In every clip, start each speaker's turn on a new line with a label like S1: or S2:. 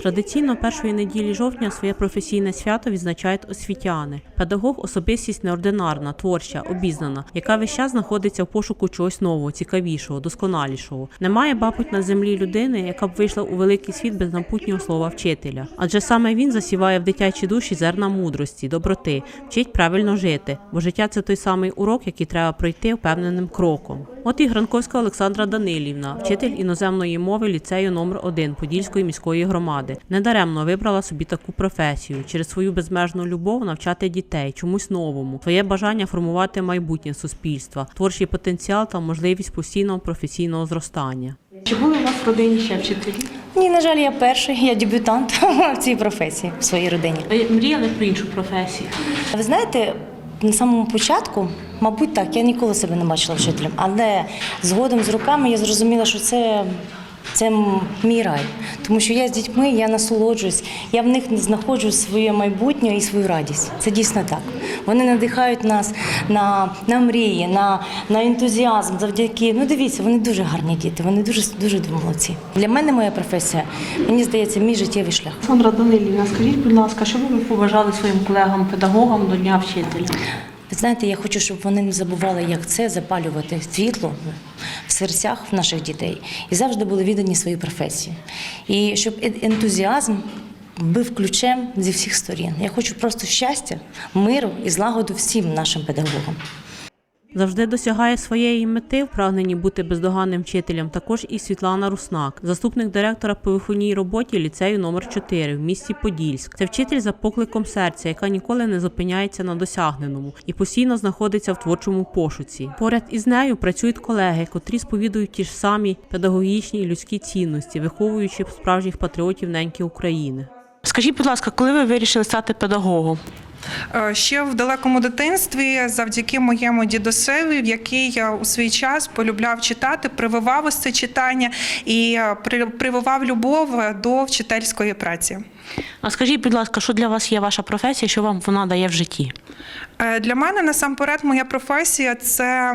S1: Традиційно першої неділі жовтня своє професійне свято відзначають освітяни. Педагог особистість неординарна, творча, обізнана, яка весь час знаходиться в пошуку чогось нового, цікавішого, досконалішого. Немає, мабуть, на землі людини, яка б вийшла у великий світ без напутнього слова вчителя. Адже саме він засіває в дитячій душі зерна мудрості, доброти, вчить правильно жити, бо життя це той самий урок, який треба пройти впевненим кроком. От і Гранковська Олександра Данилівна, вчитель іноземної мови ліцею номер 1 Подільської міської громади. Недаремно вибрала собі таку професію через свою безмежну любов навчати дітей чомусь новому, своє бажання формувати майбутнє суспільства, творчий потенціал та можливість постійного професійного зростання.
S2: Чи були у вас в родині ще вчителі?
S3: Ні, на жаль, я перший, я дебютант в цій професії в своїй родині.
S2: Ви мріяли про іншу професію?
S3: Ви знаєте, на самому початку, мабуть, так, я ніколи себе не бачила вчителем, але згодом з роками я зрозуміла, що це. Це мій рай, тому що я з дітьми, я насолоджуюсь, я в них знаходжу своє майбутнє і свою радість. Це дійсно так. Вони надихають нас на, на мрії, на, на ентузіазм. Завдяки, ну дивіться, вони дуже гарні діти, вони дуже дуже молодці. Для мене моя професія, мені здається, мій життєвий шлях.
S2: Олександра Данилівна, скажіть, будь ласка, що ви побажали своїм колегам-педагогам до Дня вчителя?
S3: Ви знаєте, я хочу, щоб вони не забували, як це запалювати світло в серцях наших дітей і завжди були віддані своїй професії. І щоб ентузіазм був ключем зі всіх сторін. Я хочу просто щастя, миру і злагоду всім нашим педагогам.
S1: Завжди досягає своєї мети в прагненні бути бездоганним вчителем. Також і Світлана Руснак, заступник директора по виховній роботі ліцею номер 4 в місті Подільськ. Це вчитель за покликом серця, яка ніколи не зупиняється на досягненому і постійно знаходиться в творчому пошуці. Поряд із нею працюють колеги, котрі сповідують ті ж самі педагогічні і людські цінності, виховуючи справжніх патріотів неньки України.
S2: Скажіть, будь ласка, коли ви вирішили стати педагогом?
S4: Е, Ще в далекому дитинстві, завдяки моєму дідусеві, в який я у свій час полюбляв читати, прививав ось це читання і е, прививав любов до вчительської праці.
S2: А скажіть, будь ласка, що для вас є ваша професія, що вам вона дає в житті?
S4: Е, Для мене насамперед моя професія це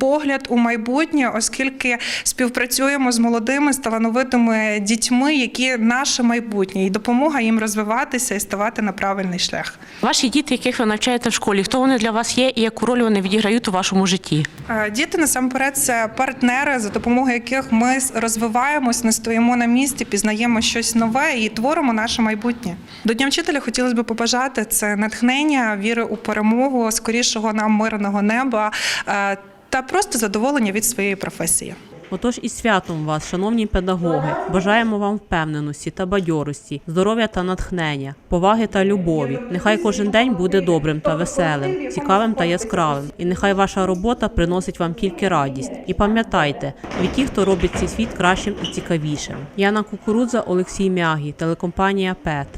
S4: погляд у майбутнє, оскільки співпрацюємо з молодими, з талановитими дітьми, які наше майбутнє, і допомога їм розвиватися і ставати на правильний шлях.
S2: Ваші діти, яких ви навчаєте в школі, хто вони для вас є і яку роль вони відіграють у вашому житті?
S4: Е, Діти насамперед це партнери, за допомогою яких ми розвиваємось, не стоїмо на місці, пізнаємо щось нове і творимо наше майбутнє. До Дня вчителя хотілося б побажати це натхнення, віри у перемогу, скорішого нам мирного неба е, та просто задоволення від своєї професії.
S1: Отож і святом вас, шановні педагоги, бажаємо вам впевненості та бадьорості, здоров'я та натхнення, поваги та любові. Нехай кожен день буде добрим та веселим, цікавим та яскравим. І нехай ваша робота приносить вам тільки радість. І пам'ятайте, ви ті, хто робить цей світ кращим і цікавішим. Яна Кукурудза, Олексій Мягі, телекомпанія ПЕТ.